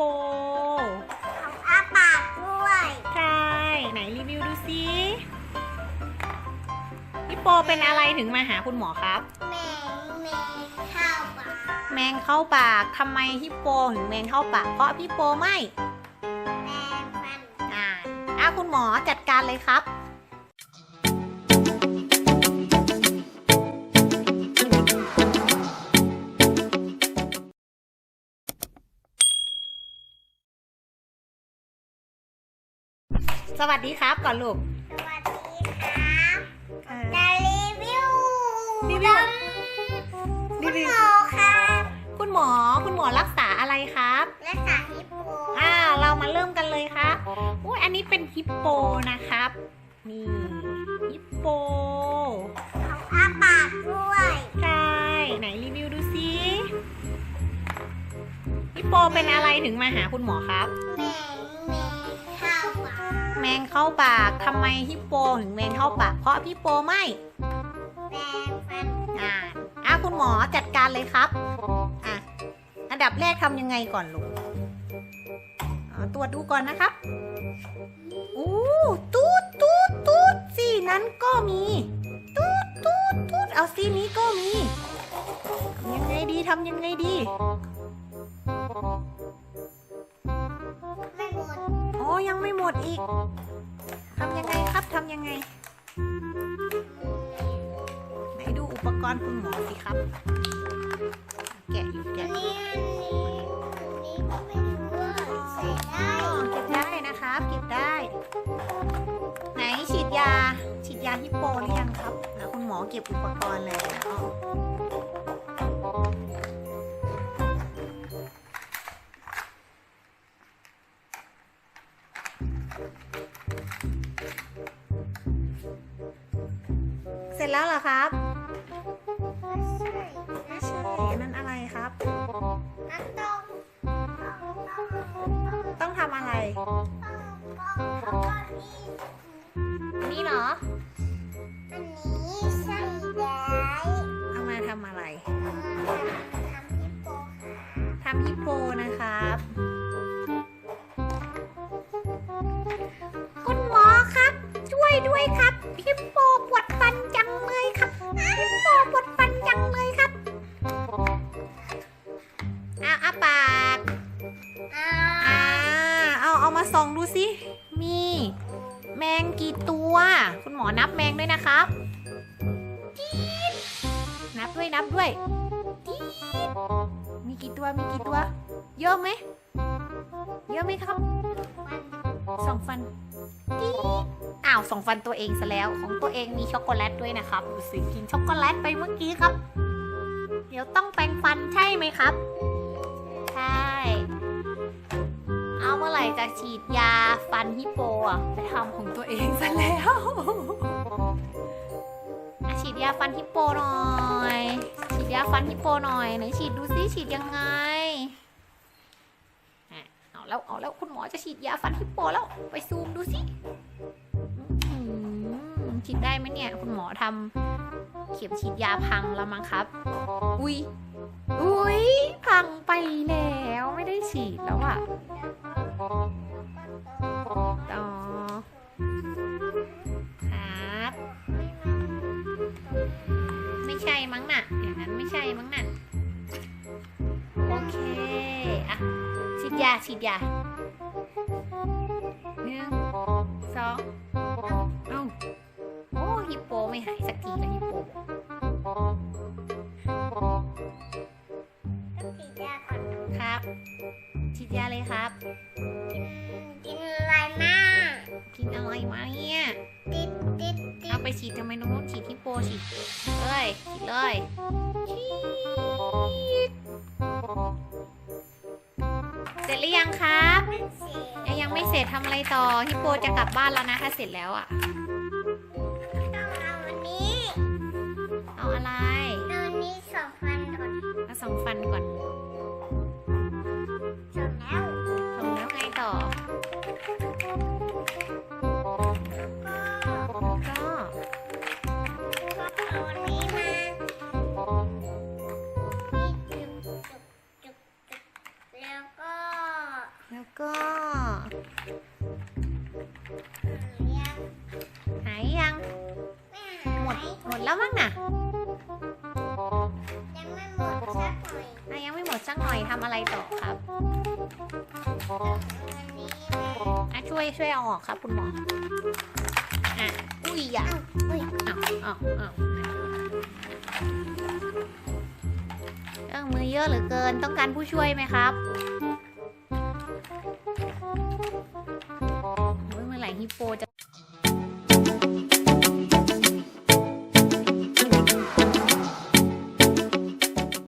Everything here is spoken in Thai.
โป ของอาปากด้วยใช่ ไหนรีวิวดูซิฮิปโปเป็นอะไรถึงมาหาคุณหมอครับ แมงแมงเข้าปากแมงเข้าปากทำไมฮิปโปถึงแมงเข้าปากเพราะพี่โปไม่แมงฟันอ่าอะคุณหมอจัดการเลยครับ สวัสดีครับก่อนลูก สวัสดีครับจะรีวิวรีวิวคุรีณวิหวมอครับคุณหมอคุณหมอรักษาอะไรครับและสาฮิปโปอ่าเรามาเริ่มกันเลยครับอุ้ยอันนี้เป็นฮิปโปนะครับนี่ฮิปโปของอาปากด้วยใช่ไหนรีวิวดูซิฮิปโปเป็นอะไรถึงมาหาคุณหมอครับ งเข้าปากทำไมฮิปโปถึงแมงเข้าปาก เพราะพี่โปไม่แมงฟันอ่าอะคุณหมอจัดการเลยครับอะอันดับแรกทำยังไงก่อนลูกอ่าตรวจดูก่อนนะครับอู้ตูดตูดตูดสีนั้นก็มีตูดตูดตูดเอาสีนี้ก็มีทำยังไงดีทำยังไงดี ยังไม่หมดอีกทำยังไงครับทำยังไง ไหนดูอุปกรณ์คุณหมอสิครับ แกะอยู่อัแกะนอยู่นี้อันนี้อันนี้ก็ไม่รู้ว่าใส่ได้อ๋อเก็บได้นะครับ เก็บได้ ไหนฉีดยา ฉีดยาฮิปโปหรือยังครับ แล้วคุณหมอเก็บอุปกรณ์เลยอ๋อ จแล้วเหรอครับไม่ใช่ไม่ใช่อันนั้นอะไรครับอันต้องต้องทำอะไรต้องต้องต้องอันนี้อันนี้เหรอ อันนี้ใส่ได้เอามาทำอะไรทำฮิปโปทำฮิปโปนะครับคุณหมอครับ ช่วยด้วยครั ส่องดูสิ มี แมงกี่ตัว คุณหมอนับแมงด้วยนะครับจี๊ดนับด้วยนับด้วยจี๊ดมีกี่ตัวมีกี่ตัว เยอะไหม เยอะไหมครับสองฟันจี๊ดอ้าวสองฟันตัวเองซะแล้ว ของตัวเองมีช็อกโกแลตด้วยนะครับดูสิกินช็อกโกแลตไปเมื่อกี้ครับ เดี๋ยวต้องแปรงฟันใช่ไหมครับ ใช่ มื่อไหร่จะฉีดยาฟันฮิปโปอะไปทำของตัวเองซะแล้วอะฉีดยาฟันฮิปโปหน่อย ฉีดยาฟันฮิปโปหน่อยไหนฉีดดูซิฉีดยังไงอะเอาแล้วเอาแล้วคุณหมอจะฉีดยาฟันฮิปโปแล้วไปซูมดูสิอื้อหือฉีดได้ไหมเนี่ย คุณหมอทำเข็มฉีดยาพังแล้วมั้งครับ อุ้ยอุ้ยพังไปแล้วไม่ได้ฉีดแล้วอะาฉีดยาหนึ่งสองเอ้าโอ้ฮิปโปไม่หายสักทีเลยฮิปโป ยังครับไม่เสียยังยังไม่เสร็จทำอะไรต่อฮิปโปจะกลับบ้านแล้วนะถ้าเสร็จแล้วอะ แล้วก็แล้วก็ยังหายยังไม่หมหาดยหมดแล้วมั้งน่ะยังไม่หมดสักหน่อยอะยังไม่หมดสักหน่อยทำอะไรต่อครับอันนี้แม่อะช่วยช่วยเอาออกครับคุณหมออะอุ้ยอย่าอุ้ยเอาเอาเอาเครื่องมือเยอะเหลือเกินต้องการผู้ช่วยไหมครับ 24